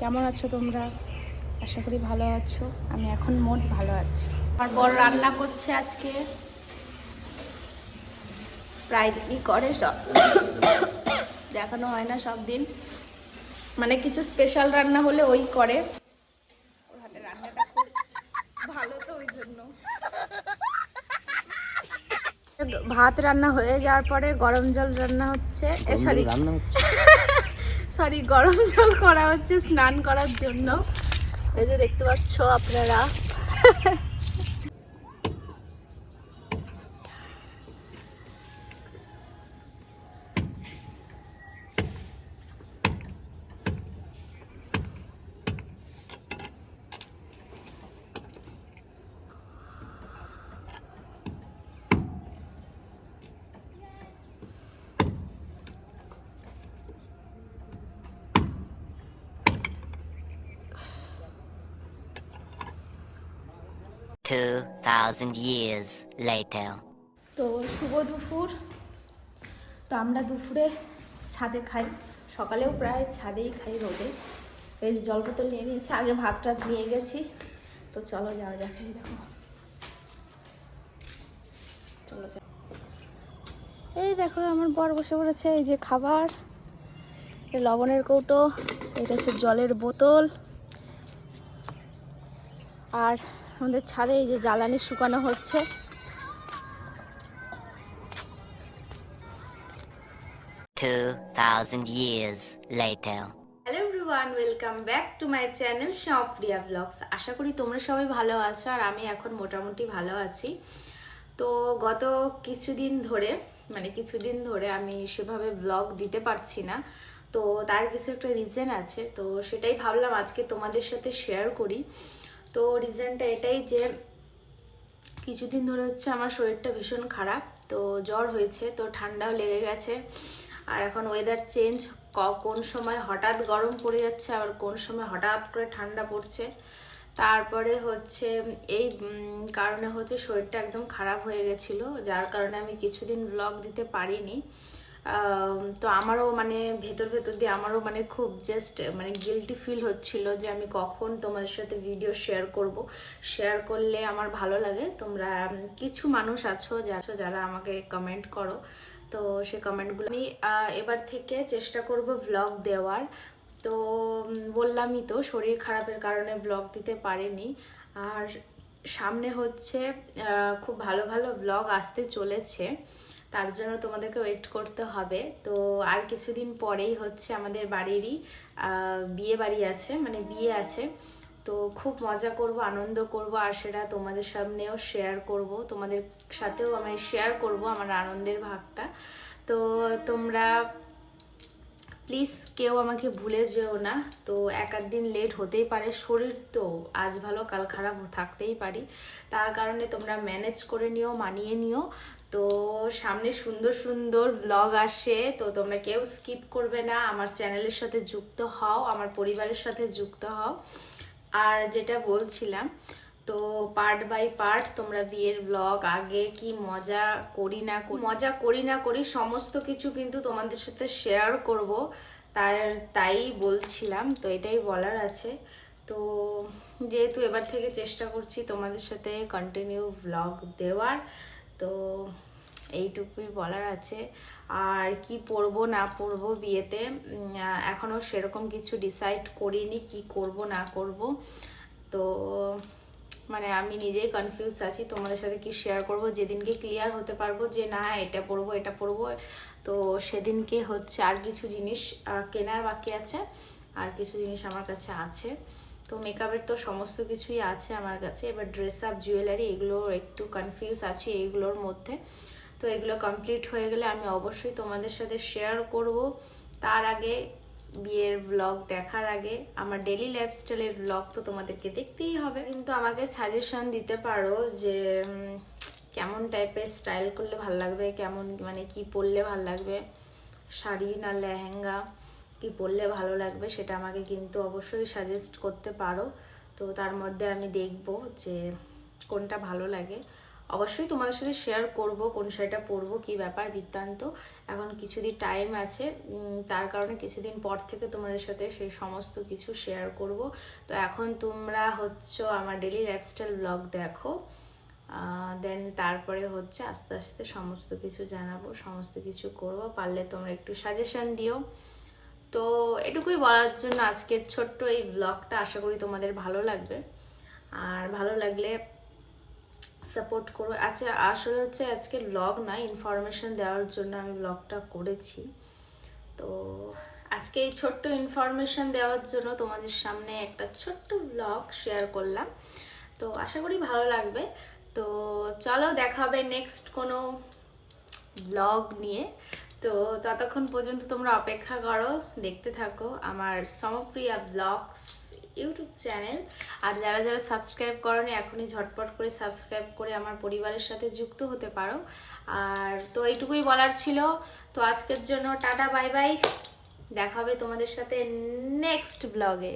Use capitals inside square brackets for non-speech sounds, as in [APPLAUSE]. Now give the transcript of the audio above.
কেমন আছো তোমরা? আশা করি ভালো আছো। আমি এখন মোট ভালো আছি। আমার বর রান্না করছে আজকে। প্রায় দিনই করে সব [COUGHS] দেখানো হয় না সব দিন। মানে কিছু স্পেশাল রান্না হলে ওই করে। ওর হাতে রান্নাটা ভালো তো ওই জন্য। ভাত রান্না হয়ে যাওয়ার পরে গরম জল রান্না হচ্ছে। এ সরি। রান্না হচ্ছে। সরি গরম জল করা হচ্ছে স্নান করার জন্য। এই যে দেখতে পাচ্ছ আপনারা। Two thousand years later. তো শুভ দুপুর। তো আমরা দুপুরে ছাদে খাই। সকালেও প্রায় ছাদেই খাই রোদে। এই জল বোতল নিয়ে নিয়েছি। আগে ভাত টাত নিয়ে গেছি। তো চলো যাওয়া যাক এই দেখো। চলো এই দেখো আমার বর বসে পড়েছে। এই যে খাবার। লবণের কৌটো। এটা হচ্ছে জলের বোতল। আর আমাদের ছাদে এই যে জ্বালানি শুকানো হচ্ছে। Two thousand years hello everyone welcome back to my channel Sompriya blogs আশা করি তোমরা সবাই ভালো আছো আর আমি এখন মোটামুটি ভালো আছি। তো গত কিছুদিন ধরে মানে কিছুদিন ধরে আমি সেভাবে ব্লগ দিতে পারছি না। তো তার কিছু একটা রিজন আছে তো সেটাই ভাবলাম আজকে তোমাদের সাথে শেয়ার করি। তো রিজনটা এটাই যে কিছুদিন ধরে হচ্ছে আমার শরীরটা ভীষণ খারাপ, তো জ্বর হয়েছে, তো ঠান্ডাও লেগে গেছে। আর এখন ওয়েদার চেঞ্জ কোন সময় হঠাৎ গরম পড়ে যাচ্ছে, আবার কোন সময় হঠাৎ করে ঠান্ডা পড়ছে। তারপরে হচ্ছে এই কারণে হচ্ছে শরীরটা একদম খারাপ হয়ে গেছিল, যার কারণে আমি কিছুদিন ব্লগ দিতে পারিনি। তো আমারও মানে ভেতর ভেতর দিয়ে আমারও মানে খুব জাস্ট মানে গিলটি ফিল হচ্ছিল যে আমি কখন তোমাদের সাথে ভিডিও শেয়ার করব। শেয়ার করলে আমার ভালো লাগে। তোমরা কিছু মানুষ আছো যারা যারা আমাকে কমেন্ট করো। তো সে কমেন্টগুলো আমি এবার থেকে চেষ্টা করব ব্লগ দেওয়ার। তো বললামই তো শরীর খারাপের কারণে ব্লগ দিতে পারিনি। আর সামনে হচ্ছে খুব ভালো ভালো ব্লগ আসতে চলেছে। তার জন্য তোমাদেরকে ওয়েট করতে হবে। তো আর কিছুদিন পরেই হচ্ছে আমাদের বাড়িরই বিয়ে বাড়ি আছে মানে বিয়ে আছে। তো খুব মজা করব, আনন্দ করব, আর সেটা তোমাদের সামনেও শেয়ার করব। তোমাদের সাথেও আমি শেয়ার করব আমার আনন্দের ভাগটা তো তোমরা প্লিজ কেউ আমাকে ভুলে যেও না। তো এক দিন লেট হতেই পারে, শরীর তো আজ ভালো, কাল খারাপ থাকতেই পারি। তার কারণে তোমরা ম্যানেজ করে নিও, মানিয়ে নিও। তো সামনে সুন্দর সুন্দর ব্লগ আসে, তো তোমরা কেউ স্কিপ করবে না। আমার চ্যানেলের সাথে যুক্ত হও, আমার পরিবারের সাথে যুক্ত হও। আর যেটা বলছিলাম, তো পার্ট বাই পার্ট তোমরা বিয়ের ব্লগ আগে কি মজা করি না মজা করি না করি সমস্ত কিছু কিন্তু তোমাদের সাথে শেয়ার করব। তার, তাই বলছিলাম, তো এটাই বলার আছে। তো যেহেতু এবার থেকে চেষ্টা করছি তোমাদের সাথে কন্টিনিউ ব্লগ দেওয়ার তো এইটুকুই বলার আছে। আর কি পরবো না পরবো বিয়েতে এখনও সেরকম কিছু ডিসাইড করিনি কি করব, না করব। তো মানে আমি নিজেই কনফিউজ আছি, তোমাদের সাথে কি শেয়ার করব, যেদিনকে ক্লিয়ার হতে পারব যে না, এটা পরবো এটা পরবো তো সেদিনকে হচ্ছে আর কিছু জিনিস কেনার বাকি আছে, আর কিছু জিনিস আমার কাছে আছে। তো মেকআপের তো সমস্ত কিছুই আছে আমার কাছে। এবার ড্রেস আপ জুয়েলারি এগুলো একটু কনফিউজ আছে এইগুলোর মধ্যে। তো এগুলো কমপ্লিট হয়ে গেলে আমি অবশ্যই তোমাদের সাথে শেয়ার করব। তার আগে বিয়ের ব্লগ দেখার আগে, আমার ডেলি লাইফস্টাইলের ব্লগ তো তোমাদেরকে দেখতেই হবে। কিন্তু আমাকে সাজেশন দিতে পারো যে কেমন টাইপের স্টাইল করলে ভালো লাগবে, কেমন মানে কি পরলে ভালো লাগবে? শাড়ি না লেহেঙ্গা? কি পড়লে ভালো লাগবে সেটা আমাকে কিন্তু অবশ্যই সাজেস্ট করতে পারো। তো তার মধ্যে আমি দেখব যে কোনটা ভালো লাগে। অবশ্যই তোমাদের সাথে শেয়ার করব কোন শাড়িটা পরবো, কি ব্যাপার বৃত্তান্ত। এখন কিছুদিন টাইম আছে তার কারণে কিছুদিন পর থেকে তোমাদের সাথে সেই সমস্ত কিছু শেয়ার করব। তো এখন তোমরা হচ্ছে আমার ডেলি লাইফস্টাইল ব্লগ দেখো। দেন তারপরে হচ্ছে আস্তে আস্তে সমস্ত কিছু জানাব, সমস্ত কিছু করব। পারলে তোমরা একটু সাজেশন দিও। তো এটুকুই বলার জন্য আজকের ছোট্ট এই ব্লগটা আশা করি তোমাদের ভালো লাগবে। আর ভালো লাগলে সাপোর্ট করো। আচ্ছা আসলে হচ্ছে আজকে ব্লগ না ইনফরমেশন দেওয়ার জন্য আমি ব্লগটা করেছি। তো আজকে এই ছোট্ট ইনফরমেশন দেওয়ার জন্য তোমাদের সামনে একটা ছোট্ট ব্লগ শেয়ার করলাম। তো আশা করি ভালো লাগবে। তো চলো দেখা হবে নেক্সট কোনো ব্লগ নিয়ে। তো ততক্ষণ পর্যন্ত তোমরা অপেক্ষা করো, দেখতে থাকো আমার সমপ্রিয়া ব্লগস ইউটিউব চ্যানেল। আর যারা যারা সাবস্ক্রাইব করনি, এখনই ঝটপট করে সাবস্ক্রাইব করে আমার পরিবারের সাথে যুক্ত হতে পারো। আর তো এইটুকুই বলার ছিল। তো আজকের জন্য টাটা, বাই বাই। দেখা হবে তোমাদের সাথে নেক্সট ব্লগে